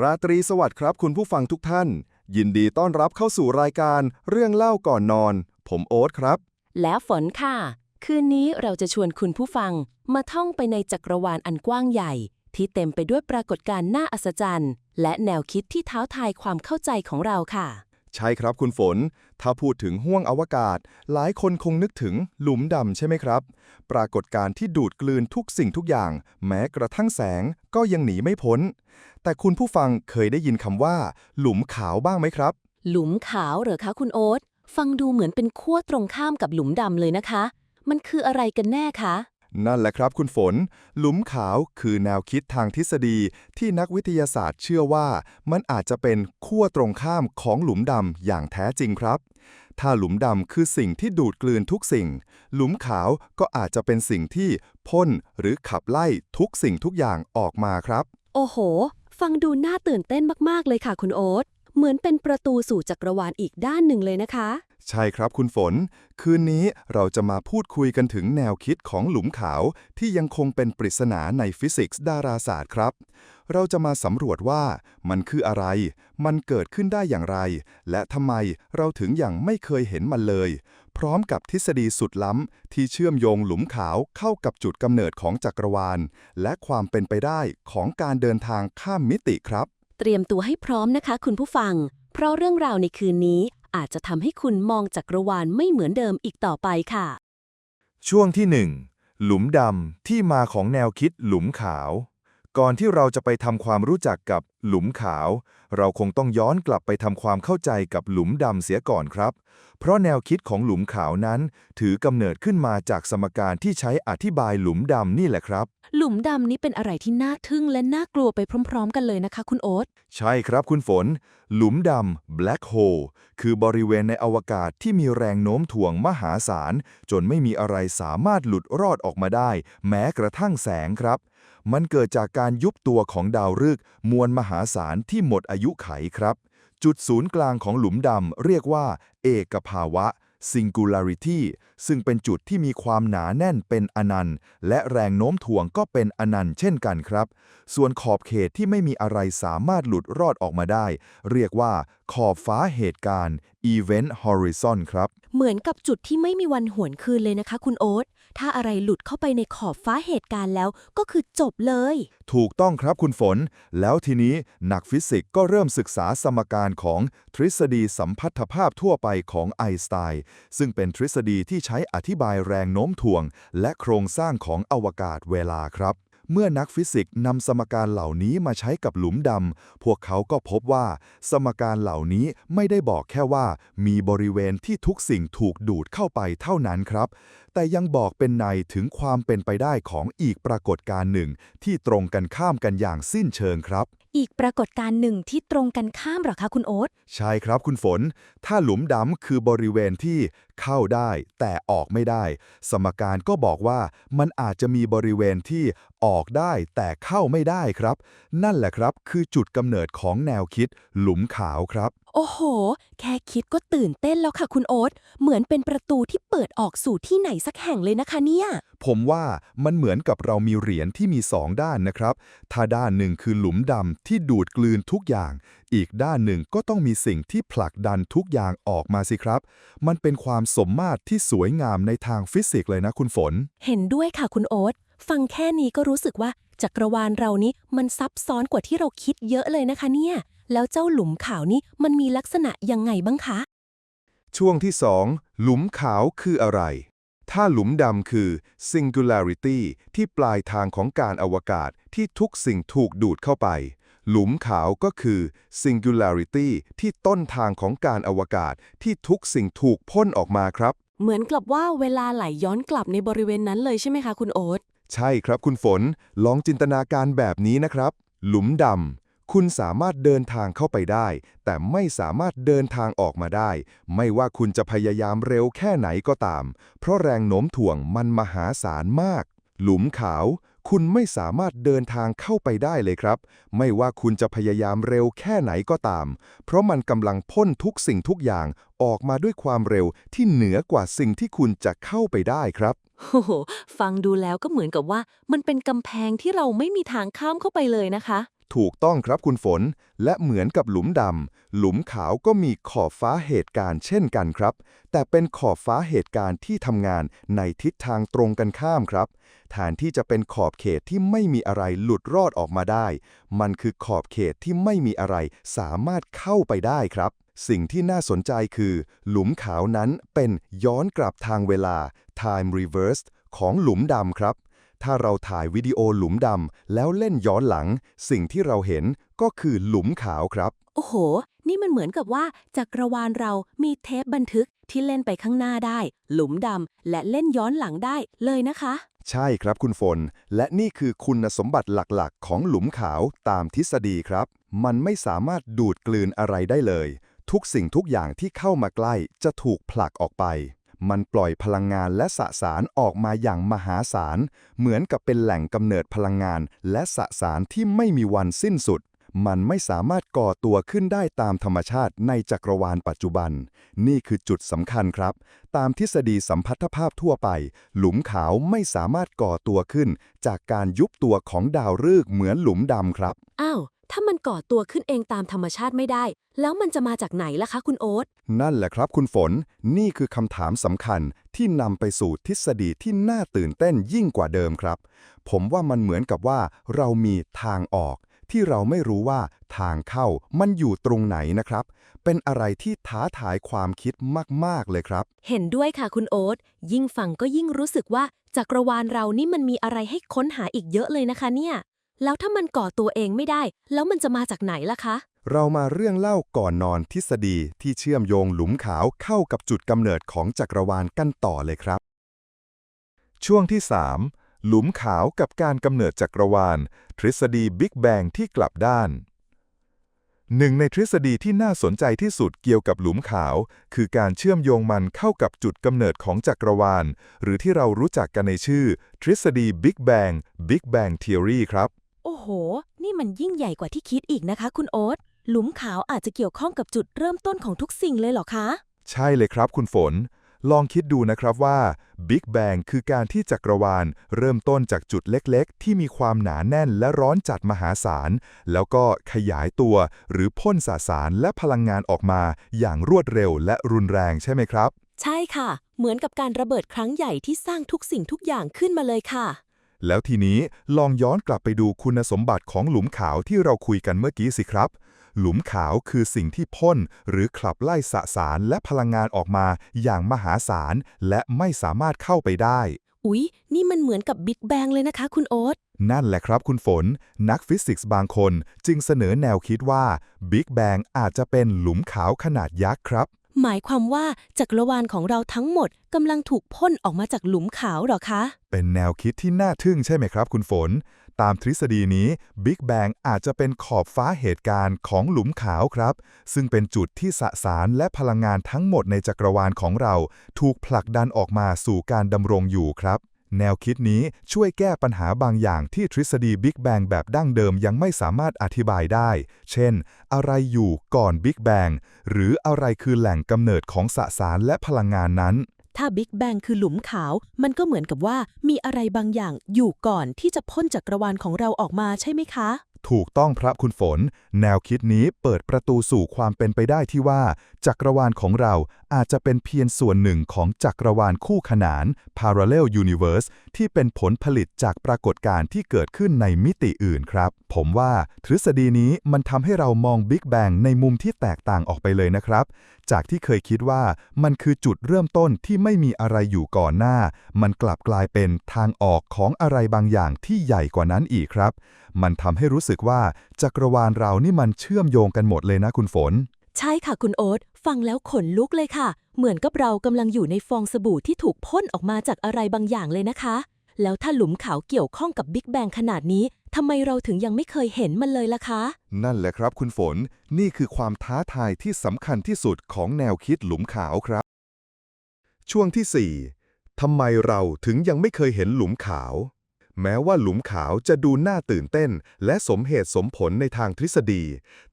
ราตรีสวัสดิ์ครับคุณผู้ฟังทุกท่าน ยินดีต้อนรับเข้าสู่รายการเรื่องเล่าก่อนนอน ผมโอ๊ตครับ และฝนค่ะ คืนนี้เราจะชวนคุณผู้ฟังมาท่องไปในจักรวาลอันกว้างใหญ่ ที่เต็มไปด้วยปรากฏการณ์น่าอัศจรรย์ และแนวคิดที่ท้าทายความเข้าใจของเราค่ะ ใช่ครับคุณฝน ถ้าพูดถึงห้วงอวกาศ หลายคนคงนึกถึงหลุมดำใช่ไหมครับ ปรากฏการณ์ที่ดูดกลืนทุกสิ่งทุกอย่าง แม้กระทั่งแสงก็ยังหนีไม่พ้น แต่คุณผู้ฟังเคยได้ยินคำว่า หลุมขาวบ้างไหมครับ หลุมขาวเหรอคะคุณโอ๊ตฟังดูเหมือนเป็นขั้วตรงข้ามกับหลุมดำเลยนะคะ มันคืออะไรกันแน่คะ นั่นแหละครับคุณฝน หลุมขาวคือแนวคิดทางทฤษฎีที่นักวิทยาศาสตร์เชื่อว่า มันอาจจะเป็นขั้วตรงข้ามของหลุมดำอย่างแท้จริงครับ ถ้าหลุมดำคือสิ่งที่ดูดกลืนทุกสิ่ง หลุมขาวก็อาจจะเป็นสิ่งที่พ่นหรือขับไล่ทุกสิ่งทุกอย่างออกมาครับ โอ้โห ฟังดูน่าตื่นเต้นมาก ๆ เลยค่ะคุณโอ๊ต เหมือนเป็นประตูสู่จักรวาลอีกด้านหนึ่งเลยนะคะ ใช่ครับคุณฝน คืนนี้เราจะมาพูดคุยกันถึงแนวคิดของหลุมขาว ที่ยังคงเป็นปริศนาในฟิสิกส์ดาราศาสตร์ครับ เราจะมาสำรวจว่ามันคืออะไร มันเกิดขึ้นได้อย่างไร และทำไมเราถึงยังไม่เคยเห็นมันเลย พร้อมกับทฤษฎีสุดล้ำที่เชื่อมโยงหลุมขาวเข้ากับจุดกำเนิดของจักรวาล และความเป็นไปได้ของการเดินทางข้ามมิติครับ เตรียมตัวให้พร้อมนะคะคุณผู้ฟัง เพราะเรื่องราวในคืนนี้อาจจะทำให้คุณมองจักรวาลไม่เหมือนเดิมอีกต่อไปค่ะ ช่วงที่ 1 หลุมดำที่มาของแนวคิดหลุมขาว ก่อนที่เราจะไปทำความรู้จักกับหลุมขาว เราคงต้องย้อนกลับไปทำความเข้าใจกับหลุมดำเสียก่อนครับ เพราะแนวคิดของหลุมขาวนั้น ถือกำเนิดขึ้นมาจากสมการที่ใช้อธิบายหลุมดำนี่แหละครับ หลุมดำนี้เป็นอะไรที่น่าทึ่งและน่ากลัวไปพร้อม ๆ กันเลยนะคะ คุณโอ๊ต ใช่ครับคุณฝน หลุมดำ black hole คือบริเวณในอวกาศที่มีแรงโน้มถ่วงมหาศาล จนไม่มีอะไรสามารถหลุดรอดออกมาได้ แม้กระทั่งแสงครับ มันเกิดจากการยุบตัวของดาวฤกษ์มวลมหาศาลที่หมดอายุไขครับ จุดศูนย์กลางของหลุมดำเรียกว่า เอกภาวะ singularity ซึ่งเป็นจุดที่มีความหนาแน่นเป็นอนันต์ และแรงโน้มถ่วงก็เป็นอนันต์เช่นกันครับ ส่วนขอบเขตที่ไม่มีอะไรสามารถหลุดรอดออกมาได้ เรียกว่า ขอบฟ้าเหตุการณ์ event horizon ครับ เหมือนกับจุดที่ไม่มีวันหวนคืนเลยนะคะคุณโอ๊ต ถ้าอะไรหลุดเข้าไปในขอบฟ้าเหตุการณ์แล้วก็คือจบเลย ถูกต้องครับคุณฝน แล้วทีนี้นักฟิสิกส์ก็เริ่มศึกษาสมการของทฤษฎีสัมพัทธภาพทั่วไปของไอน์สไตน์ซึ่งเป็นทฤษฎีที่ใช้อธิบายแรงโน้มถ่วง และโครงสร้างของอวกาศเวลาครับ เมื่อนักฟิสิกส์นำสมการเหล่านี้มาใช้กับหลุมดำ พวกเขาก็พบว่า สมการเหล่านี้ไม่ได้บอกแค่ว่า มีบริเวณที่ทุกสิ่งถูกดูดเข้าไปเท่านั้นครับ แต่ยังบอกเป็นในถึงความเป็นไปได้ของอีกปรากฏการณ์หนึ่ง ที่ตรงกันข้ามกันอย่างสิ้นเชิงครับ อีกปรากฏการณ์หนึ่งที่ตรงกันข้ามหรอคะคุณโอ๊ตใช่ครับคุณฝน ถ้าหลุมดำคือบริเวณที่เข้าได้แต่ออกไม่ได้ สมการก็บอกว่ามันอาจจะมีบริเวณที่ออกได้แต่เข้าไม่ได้ครับ นั่นแหละครับคือจุดกำเนิดของแนวคิดหลุมขาวครับ โอ้โห แค่คิดก็ตื่นเต้นแล้วค่ะคุณโอ๊ต เหมือนเป็นประตูที่เปิดออกสู่ที่ไหนสักแห่งเลยนะคะเนี่ย ผมว่ามันเหมือนกับเรามีเหรียญที่มีสองด้านนะครับ ถ้าด้านหนึ่งคือหลุมดำที่ดูดกลืนทุกอย่าง อีกด้านหนึ่งก็ต้องมีสิ่งที่ผลักดันทุกอย่างออกมาสิครับ มันเป็นความสมมาตรที่สวยงามในทางฟิสิกส์เลยนะคุณฝน เห็นด้วยค่ะคุณโอ๊ต ฟังแค่นี้ก็รู้สึกว่าจักรวาลเรานี้มันซับซ้อนกว่าที่เราคิดเยอะเลยนะคะเนี่ย แล้วเจ้าหลุมขาวนี้มันมีลักษณะยังไงบ้างคะ ช่วงที่ 2 หลุมขาวคืออะไร ถ้าหลุมดำคือ singularity ที่ปลายทางของการอวกาศที่ทุกสิ่งถูกดูดเข้าไป หลุมขาวก็คือ singularity ที่ต้นทางของการอวกาศที่ทุกสิ่งถูกพ่นออกมาครับ เหมือนกับว่าเวลาไหลย้อนกลับในบริเวณนั้นเลยใช่ไหมคะคุณโอ๊ตใช่ครับคุณฝน ลองจินตนาการแบบนี้นะครับ หลุมดำ คุณสามารถเดินทางเข้าไปได้ แต่ไม่สามารถเดินทางออกมาได้ ไม่ว่าคุณจะพยายามเร็วแค่ไหนก็ตาม เพราะแรงโน้มถ่วงมันมหาศาลมาก หลุมขาว คุณไม่สามารถเดินทางเข้าไปได้เลยครับ ไม่ว่าคุณจะพยายามเร็วแค่ไหนก็ตาม เพราะมันกำลังพ่นทุกสิ่งทุกอย่างออกมาด้วยความเร็วที่เหนือกว่าสิ่งที่คุณจะเข้าไปได้ครับโอ้โห ฟังดูแล้วก็เหมือนกับว่า มันเป็นกำแพงที่เราไม่มีทางข้ามเข้าไปเลยนะคะ ถูกต้องครับคุณฝน และเหมือนกับหลุมดำ หลุมขาวก็มีขอบฟ้าเหตุการณ์เช่นกันครับ แต่เป็นขอบฟ้าเหตุการณ์ที่ทำงานในทิศทางตรงกันข้ามครับ แทนที่จะเป็นขอบเขตที่ไม่มีอะไรหลุดรอดออกมาได้ มันคือขอบเขตที่ไม่มีอะไรสามารถเข้าไปได้ครับสิ่งที่น่าสนใจคือ หลุมขาวนั้นเป็นย้อนกลับทางเวลา time reversed ของหลุมดำครับ ถ้าเราถ่ายวิดีโอหลุมดำแล้วเล่นย้อนหลัง สิ่งที่เราเห็นก็คือหลุมขาวครับ โอ้โห นี่มันเหมือนกับว่าจักรวาลเรามีเทปบันทึกที่เล่นไปข้างหน้าได้ หลุมดำและเล่นย้อนหลังได้เลยนะคะ ใช่ครับคุณฝน และนี่คือคุณสมบัติหลักๆ ของหลุมขาวตามทฤษฎีครับ มันไม่สามารถดูดกลืนอะไรได้เลย ทุกสิ่งทุกอย่างที่เข้ามาใกล้จะถูกผลักออกไป มันปล่อยพลังงานและสสารออกมาอย่างมหาศาล เหมือนกับเป็นแหล่งกำเนิดพลังงานและสสารที่ไม่มีวันสิ้นสุด มันไม่สามารถก่อตัวขึ้นได้ตามธรรมชาติในจักรวาลปัจจุบัน นี่คือจุดสำคัญครับ ตามทฤษฎีสัมพัทธภาพทั่วไป หลุมขาวไม่สามารถก่อตัวขึ้น จากการยุบตัวของดาวฤกษ์เหมือนหลุมดำครับ อ้าว ถ้ามันก่อตัวขึ้นเองตามธรรมชาติไม่ได้ แล้วมันจะมาจากไหนล่ะคะคุณโอ๊ต นั่นแหละครับคุณฝน นี่คือคำถามสำคัญที่นำไปสู่ทฤษฎีที่น่าตื่นเต้นยิ่งกว่าเดิมครับ ผมว่ามันเหมือนกับว่าเรามีทางออก ที่เราไม่รู้ว่าทางเข้ามันอยู่ตรงไหนนะครับ เป็นอะไรที่ท้าทายความคิดมาก ๆ เลยครับ เห็นด้วยค่ะคุณโอ๊ต ยิ่งฟังก็ยิ่งรู้สึกว่าจักรวาลเรานี่มันมีอะไรให้ค้นหาอีกเยอะเลยนะคะเนี่ย แล้วถ้ามันก่อตัวเองไม่ได้ แล้วมันจะมาจากไหนล่ะคะ เรามาเรื่องเล่าก่อนนอนทฤษฎีที่เชื่อมโยงหลุมขาวเข้ากับจุดกำเนิดของจักรวาลกันต่อเลยครับ ช่วงที่ 3 หลุมขาวกับการกำเนิดจักรวาล ทฤษฎีบิ๊กแบงที่กลับด้านหนึ่งในทฤษฎีที่น่าสนใจที่สุดเกี่ยวกับหลุมขาว คือการเชื่อมโยงมันเข้ากับจุดกำเนิดของจักรวาล หรือที่เรารู้จักกันในชื่อ ทฤษฎี Big Bang Big Bang Theory ครับ โอ้โห นี่มันยิ่งใหญ่กว่าที่คิดอีกนะคะ คุณโอ๊ต หลุมขาวอาจจะเกี่ยวข้องกับจุดเริ่มต้นของทุกสิ่งเลยเหรอคะ ใช่เลยครับคุณฝน ลองคิดดูนะครับว่า Big Bang คือการที่จักรวาล เริ่มต้นจากจุดเล็กๆ ที่มีความหนาแน่นและร้อนจัดมหาศาล แล้วก็ขยายตัวหรือพ่นสสารและพลังงานออกมาอย่างรวดเร็วและรุนแรงใช่ไหมครับ ใช่ค่ะ เหมือนกับการระเบิดครั้งใหญ่ที่สร้างทุกสิ่งทุกอย่างขึ้นมาเลยค่ะ แล้วทีนี้ลองย้อนกลับไปดูคุณสมบัติของหลุมขาวที่เราคุยกันเมื่อกี้สิครับ หลุมขาวคือสิ่งที่พ่นหรือขับไล่สสารและพลังงานออกมาอย่างมหาศาล และไม่สามารถเข้าไปได้ อุ๊ย นี่มันเหมือนกับบิ๊กแบงเลยนะคะ คุณโอ๊ต นั่นแหละครับคุณฝน นักฟิสิกส์บางคนจึงเสนอแนวคิดว่า Big Bang อาจจะเป็นหลุมขาวขนาดยักษ์ครับ หมายความว่าจักรวาลของเราทั้งหมดกำลังถูกพ่นออกมาจากหลุมขาวหรอคะ เป็นแนวคิดที่น่าทึ่งใช่ไหมครับคุณฝน ตามทฤษฎีนี้ Big Bang อาจจะเป็นขอบฟ้าเหตุการณ์ของหลุมขาวครับ ซึ่งเป็นจุดที่สสารและพลังงานทั้งหมดในจักรวาลของเรา ถูกผลักดันออกมาสู่การดำรงอยู่ครับ แนวคิดนี้ช่วยแก้ปัญหาบางอย่างที่ทฤษฎีบิ๊กแบงแบบดั้งเดิมยังไม่สามารถอธิบายได้ เช่น อะไรอยู่ก่อนบิ๊กแบงหรืออะไรคือแหล่งกำเนิดของสสารและพลังงานนั้น ถ้าบิ๊กแบงคือหลุมขาว มันก็เหมือนกับว่ามีอะไรบางอย่างอยู่ก่อนที่จะพ่นจักรวาลของเราออกมาใช่ไหมคะ ถูกต้องครับคุณฝน แนวคิดนี้เปิดประตูสู่ความเป็นไปได้ที่ว่า จักรวาลของเราอาจจะเป็นเพียงส่วนหนึ่งของจักรวาลคู่ขนาน parallel universe ที่เป็นผลผลิตจากปรากฏการณ์ที่เกิดขึ้นในมิติอื่นครับ ผมว่าทฤษฎีนี้มันทำให้เรามอง Big Bang ในมุมที่แตกต่างออกไปเลยนะครับ จากที่เคยคิดว่ามันคือจุดเริ่มต้นที่ไม่มีอะไรอยู่ก่อนหน้า มันกลับกลายเป็นทางออกของอะไรบางอย่างที่ใหญ่กว่านั้นอีกครับ มันทำให้รู้สึกว่าจักรวาลเรานี่มันเชื่อมโยงกันหมดเลยนะคุณฝน ใช่ค่ะคุณโอ๊ตฟังแล้วขนลุกเลยค่ะ เหมือนกับเรากำลังอยู่ในฟองสบู่ที่ถูกพ่นออกมาจากอะไรบางอย่างเลยนะคะ แล้วถ้าหลุมขาวเกี่ยวข้องกับบิ๊กแบงขนาดนี้ทำไมเราถึงยังไม่เคยเห็นมันเลยล่ะคะ นั่นแหละครับคุณฝนนี่คือความท้าทายที่สำคัญที่สุดของแนวคิดหลุมขาวครับ ช่วงที่ 4ทำไมเราถึงยังไม่เคยเห็นหลุมขาว แม้ว่าหลุมขาวจะดูน่าตื่นเต้น และสมเหตุสมผลในทางทฤษฎี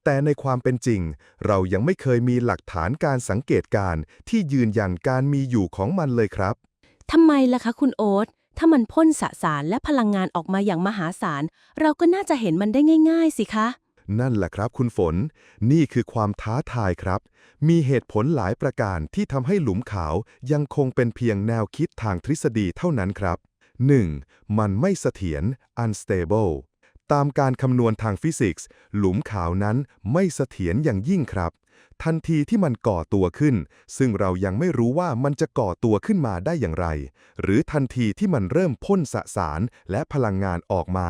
แต่ในความเป็นจริง เรายังไม่เคยมีหลักฐานการสังเกตการณ์ที่ยืนยันการมีอยู่ของมันเลยครับ ทำไมล่ะคะคุณโอ๊ต ถ้ามันพ่นสสารและพลังงานออกมาอย่างมหาศาล เราก็น่าจะเห็นมันได้ง่าย ๆ สิคะ นั่นแหละครับคุณฝน นี่คือความท้าทายครับ มีเหตุผลหลายประการที่ทำให้หลุมขาวยังคงเป็นเพียงแนวคิดทางทฤษฎีเท่านั้นครับ 1. มันไม่เสถียร unstable ตามการคำนวณทางฟิสิกส์ หลุมขาวนั้นไม่เสถียรอย่างยิ่งครับ ทันทีที่มันก่อตัวขึ้น ซึ่งเรายังไม่รู้ว่ามันจะก่อตัวขึ้นมาได้อย่างไร หรือทันทีที่มันเริ่มพ่นสสารและพลังงานออกมา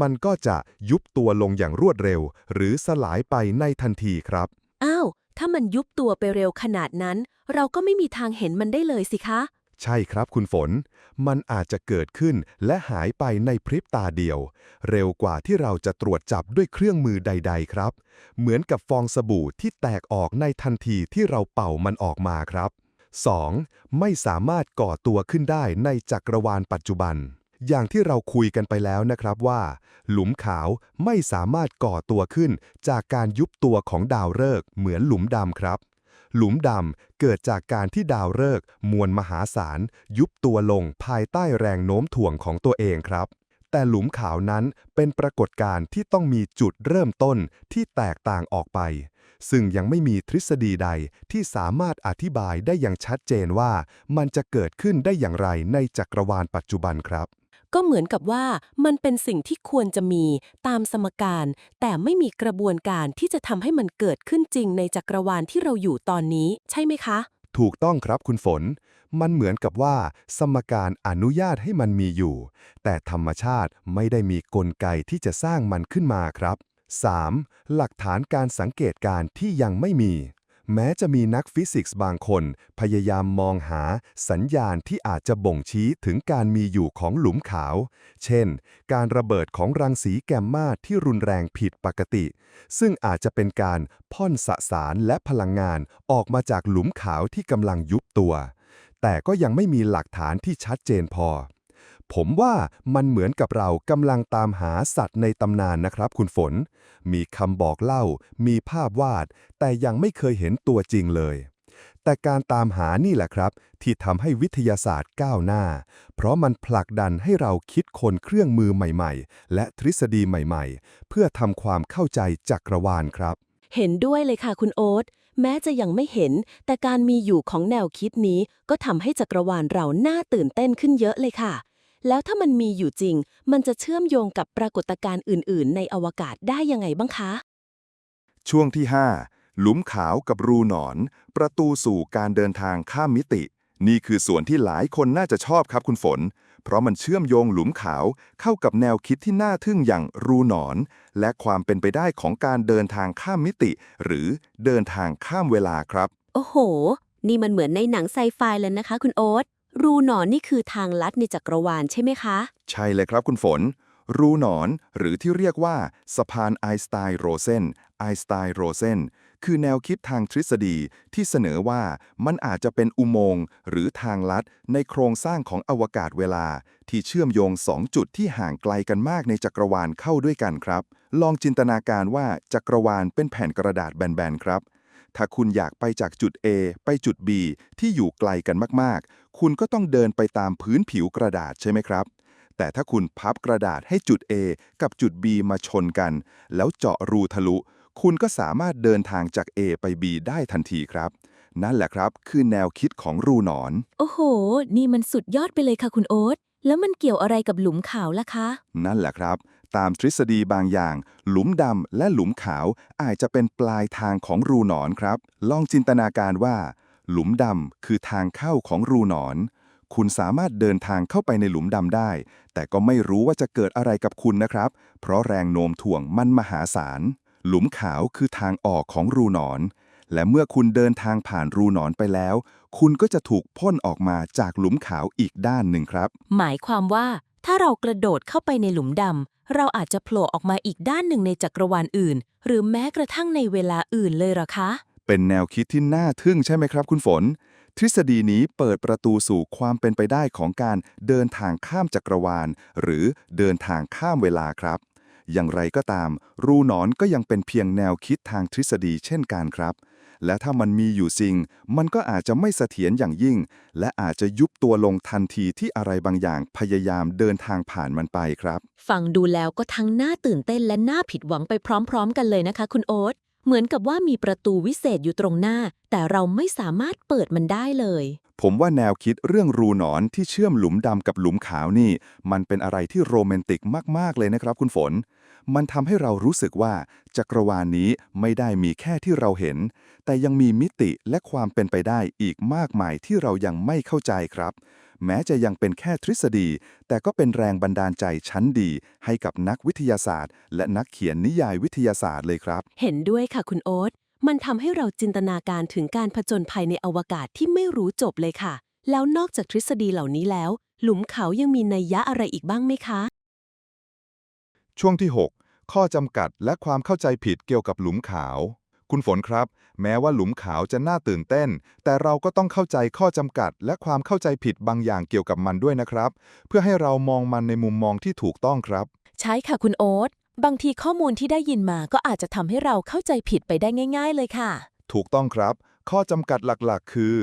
มันก็จะยุบตัวลงอย่างรวดเร็ว หรือสลายไปในทันทีครับ อ้าว ถ้ามันยุบตัวไปเร็วขนาดนั้น เราก็ไม่มีทางเห็นมันได้เลยสิคะ ใช่ครับคุณฝน มันอาจจะเกิดขึ้นและหายไปในพริบตาเดียว เร็วกว่าที่เราจะตรวจจับด้วยเครื่องมือใด ๆ ครับ เหมือนกับฟองสบู่ที่แตกออกในทันทีที่เราเป่ามันออกมาครับ 2. ไม่สามารถก่อตัวขึ้นได้ในจักรวาลปัจจุบัน อย่างที่เราคุยกันไปแล้วนะครับว่า หลุมขาวไม่สามารถก่อตัวขึ้นจากการยุบตัวของดาวฤกษ์เหมือนหลุมดำครับ หลุมดำเกิดจากการที่ดาวฤกษ์มวลมหาศาล ยุบตัวลงภายใต้แรงโน้มถ่วงของตัวเองครับ แต่หลุมขาวนั้นเป็นปรากฏการณ์ที่ต้องมีจุดเริ่มต้นที่แตกต่างออกไป ซึ่งยังไม่มีทฤษฎีใดที่สามารถอธิบายได้อย่างชัดเจนว่า มันจะเกิดขึ้นได้อย่างไรในจักรวาลปัจจุบันครับ ก็เหมือนกับว่ามันเป็นสิ่งที่ควรจะมีตามสมการ แต่ไม่มีกระบวนการที่จะทำให้มันเกิดขึ้นจริงในจักรวาลที่เราอยู่ตอนนี้ ใช่ไหมคะ ถูกต้องครับคุณฝน มันเหมือนกับว่า สมการอนุญาตให้มันมีอยู่ แต่ธรรมชาติไม่ได้มีกลไกที่จะสร้างมันขึ้นมาครับ 3. หลักฐานการสังเกตการที่ยังไม่มี แม้จะมีนักฟิสิกส์บางคน พยายามมองหาสัญญาณที่อาจจะบ่งชี้ถึงการมีอยู่ของหลุมขาว เช่น การระเบิดของรังสีแกมมาที่รุนแรงผิดปกติ ซึ่งอาจจะเป็นการพ่นสสารและพลังงานออกมาจากหลุมขาวที่กำลังยุบตัว แต่ก็ยังไม่มีหลักฐานที่ชัดเจนพอ ผมว่ามันเหมือนกับเรากำลังตามหาสัตว์ในตำนานนะครับ คุณฝน มีคำบอกเล่า มีภาพวาด แต่ยังไม่เคยเห็นตัวจริงเลย แต่การตามหานี่แหละครับ ที่ทำให้วิทยาศาสตร์ก้าวหน้า เพราะมันผลักดันให้เราคิดคนเครื่องมือใหม่ๆ และทฤษฎีใหม่ๆ เพื่อทำความเข้าใจจักรวาลครับ เห็นด้วยเลยค่ะคุณโอ๊ตแม้จะยังไม่เห็น แต่การมีอยู่ของแนวคิดนี้ก็ทำให้จักรวาลเราน่าตื่นเต้นขึ้นเยอะเลยค่ะ แล้วถ้ามันมีอยู่จริง มันจะเชื่อมโยงกับปรากฏการณ์อื่น ๆ ในอวกาศได้ยังไงบ้างคะ ช่วงที่ 5 หลุมขาวกับรูหนอน ประตูสู่การเดินทางข้ามมิติ นี่คือส่วนที่หลายคนน่าจะชอบครับคุณฝน เพราะมันเชื่อมโยงหลุมขาวเข้ากับแนวคิดที่น่าทึ่งอย่างรูหนอน และความเป็นไปได้ของการเดินทางข้ามมิติ หรือเดินทางข้ามเวลาครับ โอ้โห นี่มันเหมือนในหนังไซไฟเลยนะคะ คุณโอ๊ต รูหนอนนี่คือทางลัดในจักรวาลใช่ไหมคะ ใช่เลยครับคุณฝน รูหนอนหรือที่เรียกว่า สะพานไอน์สไตน์โรเซนไอน์สไตน์โรเซนคือแนวคิดทางทฤษฎีที่เสนอว่ามันอาจจะเป็นอุโมงค์หรือทางลัดในโครงสร้างของอวกาศเวลา ที่เชื่อมโยงสองจุดที่ห่างไกลกันมากในจักรวาลเข้าด้วยกันครับ ลองจินตนาการว่าจักรวาลเป็นแผ่นกระดาษแบนๆครับ ถ้าคุณอยากไปจากจุด A ไปจุด B ที่อยู่ไกลกันมากๆ คุณก็ต้องเดินไปตามพื้นผิวกระดาษใช่ไหมครับ แต่ถ้าคุณพับกระดาษให้จุด A กับจุด B มาชนกัน แล้วเจาะรูทะลุ คุณก็สามารถเดินทางจาก A ไป B ได้ทันทีครับ นั่นแหละครับ คือแนวคิดของรูหนอน โอ้โห นี่มันสุดยอดไปเลยค่ะคุณโอ๊ต แล้วมันเกี่ยวอะไรกับหลุมขาวล่ะคะ นั่นแหละครับ ตามทฤษฎีบางอย่าง หลุมดำและหลุมขาวอาจจะเป็นปลายทางของรูหนอนครับ ลองจินตนาการว่า หลุมดำคือทางเข้าของรูหนอน คุณสามารถเดินทางเข้าไปในหลุมดำได้ แต่ก็ไม่รู้ว่าจะเกิดอะไรกับคุณนะครับ เพราะแรงโน้มถ่วงมันมหาศาล หลุมขาวคือทางออกของรูหนอน และเมื่อคุณเดินทางผ่านรูหนอนไปแล้ว คุณก็จะถูกพ่นออกมาจากหลุมขาวอีกด้านหนึ่งครับ หมายความว่า ถ้าเรากระโดดเข้าไปในหลุมดำ เราอาจจะโผล่ออกมาอีกด้านหนึ่งในจักรวาลอื่น หรือแม้กระทั่งในเวลาอื่นเลยหรอคะ เป็นแนวคิดที่น่าทึ่งใช่ไหมครับคุณฝน ทฤษฎีนี้เปิดประตูสู่ความเป็นไปได้ของการเดินทางข้ามจักรวาล หรือเดินทางข้ามเวลาครับ อย่างไรก็ตาม รูหนอนก็ยังเป็นเพียงแนวคิดทางทฤษฎีเช่นกันครับ และถ้ามันมีอยู่จริง มันก็อาจจะไม่เสถียรอย่างยิ่ง และอาจจะยุบตัวลงทันทีที่อะไรบางอย่างพยายามเดินทางผ่านมันไปครับ ฟังดูแล้วก็ทั้งน่าตื่นเต้นและน่าผิดหวังไปพร้อม ๆ กันเลยนะคะ คุณโอ๊ต เหมือนกับว่ามีประตูวิเศษอยู่ตรงหน้า แต่เราไม่สามารถเปิดมันได้เลย ผมว่าแนวคิดเรื่องรูหนอนที่เชื่อมหลุมดำกับหลุมขาวนี่ มันเป็นอะไรที่โรแมนติกมาก ๆ เลยนะครับคุณฝน มันทำให้เรารู้สึกว่าจักรวาลนี้ไม่ได้มีแค่ที่เราเห็น แต่ยังมีมิติและความเป็นไปได้อีกมากมายที่เรายังไม่เข้าใจครับ แม้จะยังเป็นแค่ทฤษฎี แต่ก็เป็นแรงบันดาลใจชั้นดี ให้กับนักวิทยาศาสตร์ และนักเขียนนิยายวิทยาศาสตร์เลยครับ เห็นด้วยค่ะคุณโอ๊ตมันทำให้เราจินตนาการถึงการผจญภัยในอวกาศที่ไม่รู้จบเลยค่ะ แล้วนอกจากทฤษฎีเหล่านี้แล้ว หลุมเขายังมีนัยยะอะไรอีกบ้างไหมคะ ช่วงที่ 6 ข้อจำกัดและความเข้าใจผิดเกี่ยวกับหลุมขาว คุณฝนครับ แม้ว่าหลุมขาวจะน่าตื่นเต้น แต่เราก็ต้องเข้าใจข้อจำกัด และความเข้าใจผิดบางอย่างเกี่ยวกับมันด้วยนะครับ เพื่อให้เรามองมันในมุมมองที่ถูกต้องครับ ใช่ค่ะคุณโอ๊ตบางทีข้อมูลที่ได้ยินมาก็อาจจะทำให้เราเข้าใจผิดไปได้ง่าย ๆ เลยค่ะ ถูกต้องครับ ข้อจำกัดหลักๆ คือ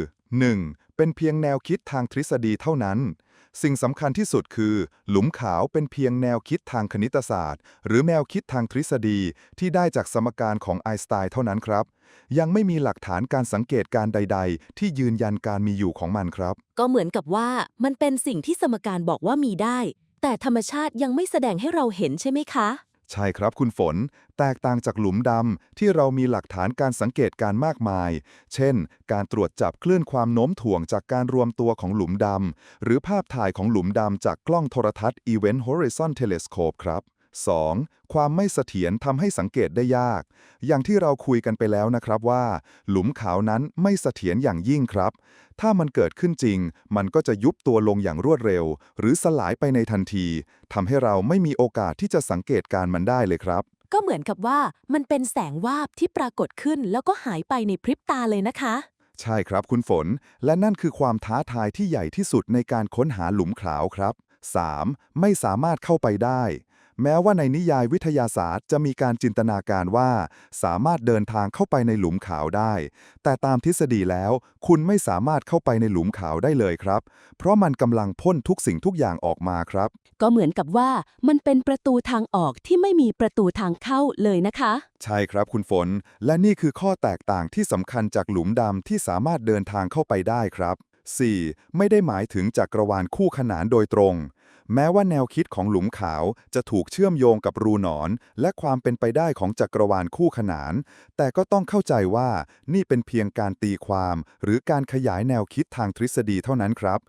1. เป็นเพียงแนวคิดทางทฤษฎีเท่านั้น สิ่งสำคัญที่สุดคือ หลุมขาวเป็นเพียงแนวคิดทางคณิตศาสตร์ หรือแนวคิดทางทฤษฎีที่ได้จากสมการของไอน์สไตน์เท่านั้นครับ ยังไม่มีหลักฐานการสังเกตการใด ๆ ที่ยืนยันการมีอยู่ของมันครับ ก็เหมือนกับว่ามันเป็นสิ่งที่สมการบอกว่ามีได้ แต่ธรรมชาติยังไม่แสดงให้เราเห็นใช่ไหมคะ ใช่ครับคุณฝน แตกต่างจากหลุมดำที่เรามีหลักฐานการสังเกตการมากมาย เช่น การตรวจจับคลื่นความโน้มถ่วงจากการรวมตัวของหลุมดำหรือภาพถ่ายของหลุมดำจากกล้องโทรทัศน์ Event Horizon Telescope ครับ 2. ความไม่เสถียรทำให้สังเกตได้ยาก อย่างที่เราคุยกันไปแล้วนะครับว่า หลุมขาวนั้นไม่เสถียรอย่างยิ่งครับ ถ้ามันเกิดขึ้นจริง มันก็จะยุบตัวลงอย่างรวดเร็ว หรือสลายไปในทันทีทำให้เราไม่มีโอกาสที่จะสังเกตการมันได้เลยครับ ก็เหมือนกับว่ามันเป็นแสงวาบที่ปรากฏขึ้นแล้วก็หายไปในพริบตาเลยนะคะ ใช่ครับคุณฝน และนั่นคือความท้าทายที่ใหญ่ที่สุดในการค้นหาหลุมขาวครับ 3. ไม่สามารถเข้าไปได้ แม้ว่าในนิยายวิทยาศาสตร์จะมีการจินตนาการว่า สามารถเดินทางเข้าไปในหลุมขาวได้ แต่ตามทฤษฎีแล้ว คุณไม่สามารถเข้าไปในหลุมขาวได้เลยครับ เพราะมันกำลังพ่นทุกสิ่งทุกอย่างออกมาครับ ก็เหมือนกับว่ามันเป็นประตูทางออกที่ไม่มีประตูทางเข้าเลยนะคะ ใช่ครับคุณฝน และนี่คือข้อแตกต่างที่สำคัญจากหลุมดำที่สามารถเดินทางเข้าไปได้ครับ 4. ไม่ได้หมายถึงจักรวาลคู่ขนานโดยตรง แม้ว่าแนวคิดของหลุมขาวจะถูกเชื่อมโยงกับรูหนอน และความเป็นไปได้ของจักรวาลคู่ขนาน แต่ก็ต้องเข้าใจว่านี่เป็นเพียงการตีความ หรือการขยายแนวคิดทางทฤษฎีเท่านั้นครับ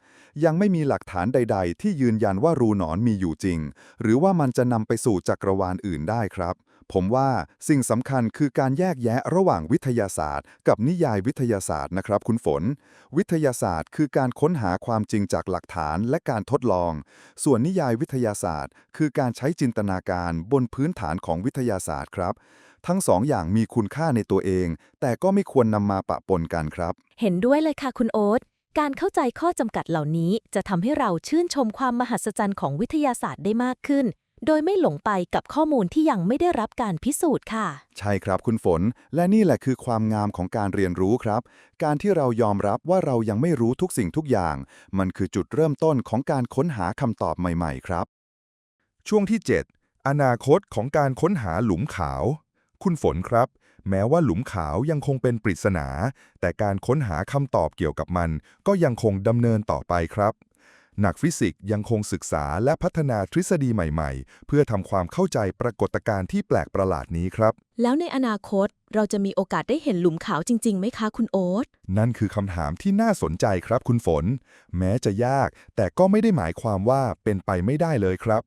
ยังไม่มีหลักฐานใด ๆ ที่ยืนยันว่ารูหนอนมีอยู่จริง หรือว่ามันจะนำไปสู่จักรวาลอื่นได้ครับ ผมว่าสิ่งสำคัญคือการแยกแยะระหว่างวิทยาศาสตร์ กับนิยายวิทยาศาสตร์นะครับ คุณฝน วิทยาศาสตร์ คือการค้นหาความจริงจากหลักฐานและการทดลอง ส่วนนิยายวิทยาศาสตร์ คือการใช้จินตนาการบนพื้นฐานของวิทยาศาสตร์ครับ ทั้งสองอย่างมีคุณค่าในตัวเอง แต่ก็ไม่ควรนำมาปะปนกันครับ เห็นด้วยเลยค่ะคุณโอ๊ตการเข้าใจข้อจำกัดเหล่านี้จะทำให้เราชื่นชมความมหัศจรรย์ของวิทยาศาสตร์ได้มากขึ้น โดยไม่หลงไปกับข้อมูลที่ยังไม่ได้รับการพิสูจน์ค่ะ ใช่ครับคุณฝน และนี่แหละคือความงามของการเรียนรู้ครับ การที่เรายอมรับว่าเรายังไม่รู้ทุกสิ่งทุกอย่าง มันคือจุดเริ่มต้นของการค้นหาคำตอบใหม่ ๆ ครับ ช่วงที่ 7 อนาคตของการค้นหาหลุมขาว คุณฝนครับ แม้ว่าหลุมขาวยังคงเป็นปริศนา แต่การค้นหาคำตอบเกี่ยวกับมัน ก็ยังคงดำเนินต่อไปครับ นักฟิสิกส์ยังคงศึกษาและพัฒนาทฤษฎีใหม่ๆ เพื่อทำความเข้าใจปรากฏการณ์ที่แปลกประหลาดนี้ครับ แล้วในอนาคตเราจะมีโอกาสได้เห็นหลุมขาวจริงๆไหมคะคุณโอ๊ต นั่นคือคำถามที่น่าสนใจครับคุณฝน แม้จะยาก แต่ก็ไม่ได้หมายความว่าเป็นไปไม่ได้เลยครับ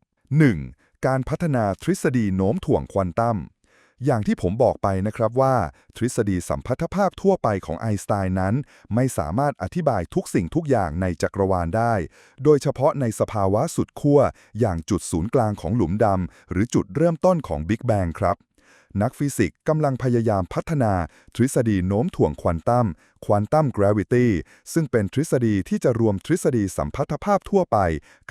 1. การพัฒนาทฤษฎีโน้มถ่วงควอนตัม อย่างที่ผมบอกไปนะครับว่า ทฤษฎีสัมพัทธภาพทั่วไปของไอน์สไตน์นั้น ไม่สามารถอธิบายทุกสิ่งทุกอย่างในจักรวาลได้ โดยเฉพาะในสภาวะสุดขั้วอย่างจุดศูนย์กลางของหลุมดำหรือจุดเริ่มต้นของบิ๊กแบงครับ นักฟิสิกส์กำลังพยายามพัฒนาทฤษฎีโน้มถ่วงควอนตัม ควอนตัมกราวิตี้ ซึ่งเป็นทฤษฎีที่จะรวมทฤษฎีสัมพัทธภาพทั่วไป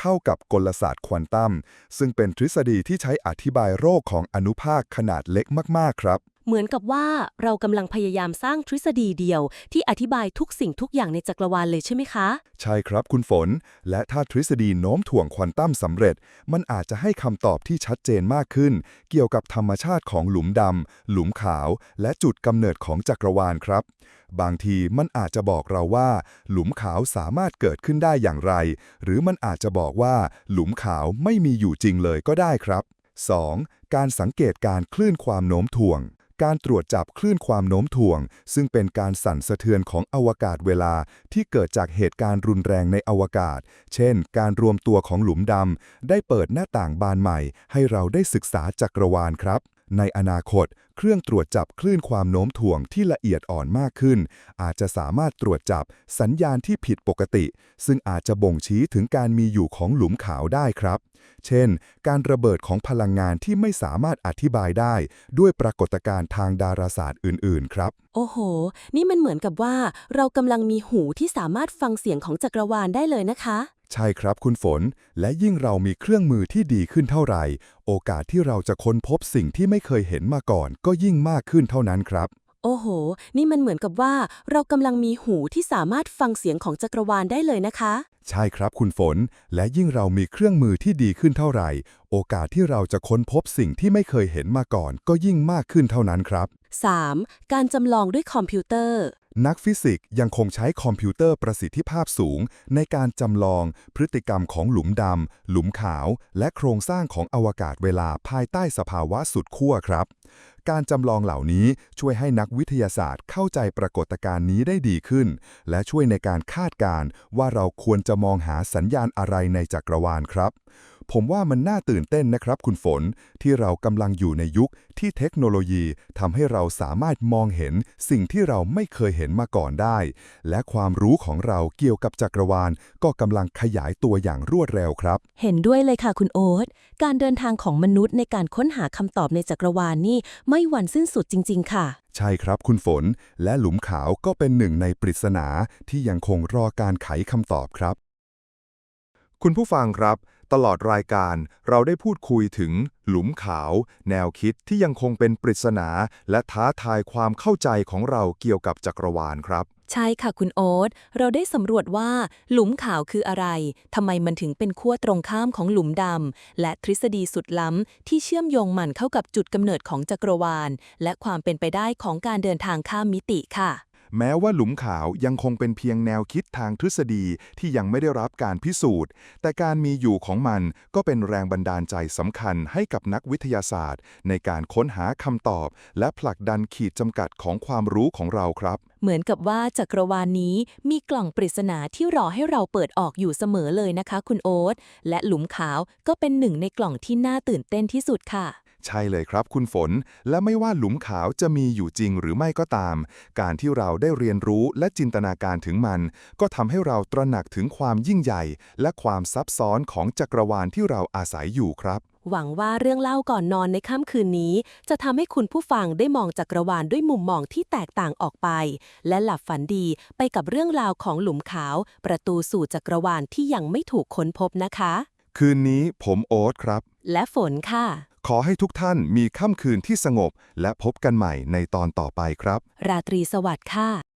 เข้ากับกลศาสตร์ควอนตัม ซึ่งเป็นทฤษฎีที่ใช้อธิบายโรคของอนุภาคขนาดเล็กมาก ๆ ครับ เหมือนกับว่าเรากำลังพยายามสร้างทฤษฎีเดียว ที่อธิบายทุกสิ่งทุกอย่างในจักรวาลเลยใช่ไหมคะ ใช่ครับคุณฝน และถ้าทฤษฎีโน้มถ่วงควอนตัมสำเร็จ มันอาจจะให้คำตอบที่ชัดเจนมากขึ้น เกี่ยวกับธรรมชาติของหลุมดำหลุมขาว และจุดกำเนิดของจักรวาลครับ บางทีมันอาจจะบอกเราว่า หลุมขาวสามารถเกิดขึ้นได้อย่างไร หรือมันอาจจะบอกว่า หลุมขาวไม่มีอยู่จริงเลยก็ได้ครับ 2. การสังเกตการคลื่นความโน้มถ่วง การตรวจจับคลื่นความโน้มถ่วง ซึ่งเป็นการสั่นสะเทือนของอวกาศเวลาที่เกิดจากเหตุการณ์รุนแรงในอวกาศ เช่น การรวมตัวของหลุมดำ ได้เปิดหน้าต่างบานใหม่ ให้เราได้ศึกษาจักรวาลครับ ในอนาคต เครื่องตรวจจับคลื่นความโน้มถ่วงที่ละเอียดอ่อนมากขึ้น อาจจะสามารถตรวจจับสัญญาณที่ผิดปกติ ซึ่งอาจจะบ่งชี้ถึงการมีอยู่ของหลุมขาวได้ครับ เช่น การระเบิดของพลังงานที่ไม่สามารถอธิบายได้ ด้วยปรากฏการณ์ทางดาราศาสตร์อื่น ๆ ครับ โอ้โห นี่มันเหมือนกับว่า เรากำลังมีหูที่สามารถฟังเสียงของจักรวาลได้เลยนะคะ ใช่ครับคุณฝน และยิ่งเรามีเครื่องมือที่ดีขึ้นเท่าไหร่ โอกาสที่เราจะค้นพบสิ่งที่ไม่เคยเห็นมาก่อน ก็ยิ่งมากขึ้นเท่านั้นครับ โอ้โห นี่มันเหมือนกับว่าเรากำลังมีหูที่สามารถฟังเสียงของจักรวาลได้เลยนะคะ ใช่ครับคุณฝน และยิ่งเรามีเครื่องมือที่ดีขึ้นเท่าไหร่ โอกาสที่เราจะค้นพบสิ่งที่ไม่เคยเห็นมาก่อน ก็ยิ่งมากขึ้นเท่านั้นครับ 3. การจำลองด้วยคอมพิวเตอร์ นักฟิสิกส์ยังคงใช้คอมพิวเตอร์ประสิทธิภาพสูง ในการจำลองพฤติกรรมของหลุมดำ หลุมขาว และโครงสร้างของอวกาศเวลาภายใต้สภาวะสุดขั้วครับ การจำลองเหล่านี้ช่วยให้นักวิทยาศาสตร์เข้าใจปรากฏการณ์นี้ได้ดีขึ้น และช่วยในการคาดการณ์ว่าเราควรจะมองหาสัญญาณอะไรในจักรวาลครับ ผมว่ามันน่าตื่นเต้นนะครับคุณฝน ที่เรากำลังอยู่ในยุคที่เทคโนโลยีทำให้เราสามารถมองเห็นสิ่งที่เราไม่เคยเห็นมาก่อนได้ และความรู้ของเราเกี่ยวกับจักรวาล ก็กำลังขยายตัวอย่างรวดเร็วครับ เห็นด้วยเลยค่ะคุณโอ๊ตการเดินทางของมนุษย์ในการค้นหาคำตอบในจักรวาลนี่ไม่หวั่นสิ้นสุดจริง ๆ ค่ะใช่ครับคุณฝน และหลุมขาวก็เป็นหนึ่งในปริศนาที่ยังคงรอการไขคำตอบครับ คุณผู้ฟังครับ ตลอดรายการเราได้พูดคุยถึงหลุมขาว แนวคิดที่ยังคงเป็นปริศนา และท้าทายความเข้าใจของเราเกี่ยวกับจักรวาลครับ ใช่ค่ะคุณโอ๊ตเราได้สำรวจว่า หลุมขาวคืออะไรทำไมมันถึงเป็นขั้วตรงข้ามของหลุมดำและทฤษฎีสุดล้ำที่เชื่อมโยงมันเข้ากับจุดกำเนิดของจักรวาล และความเป็นไปได้ของการเดินทางข้ามมิติค่ะ แม้ว่าหลุมขาวยังคงเป็นเพียงแนวคิดทางทฤษฎีที่ยังไม่ได้รับการพิสูจน์ แต่การมีอยู่ของมันก็เป็นแรงบันดาลใจสำคัญให้กับนักวิทยาศาสตร์ ในการค้นหาคำตอบ และผลักดันขีดจำกัดของความรู้ของเราครับ เหมือนกับว่าจักรวาลนี้มีกล่องปริศนาที่รอให้เราเปิดออกอยู่เสมอเลยนะคะ คุณโอ๊ตและหลุมขาวก็เป็นหนึ่งในกล่องที่น่าตื่นเต้นที่สุดค่ะ ใช่เลยครับคุณฝน และไม่ว่าหลุมขาวจะมีอยู่จริงหรือไม่ก็ตาม การที่เราได้เรียนรู้และจินตนาการถึงมัน ก็ทำให้เราตระหนักถึงความยิ่งใหญ่ และความซับซ้อนของจักรวาลที่เราอาศัยอยู่ครับ หวังว่าเรื่องเล่าก่อนนอนในค่ำคืนนี้ จะทำให้คุณผู้ฟังได้มองจักรวาลด้วยมุมมองที่แตกต่างออกไป และหลับฝันดีไปกับเรื่องราวของหลุมขาว ประตูสู่จักรวาลที่ยังไม่ถูกค้นพบนะคะ คืนนี้ผมโอ๊ตครับ และฝนค่ะ ขอให้ทุกท่านมีค่ำคืนที่สงบ และพบกันใหม่ในตอนต่อไปครับ ราตรีสวัสดิ์ค่ะ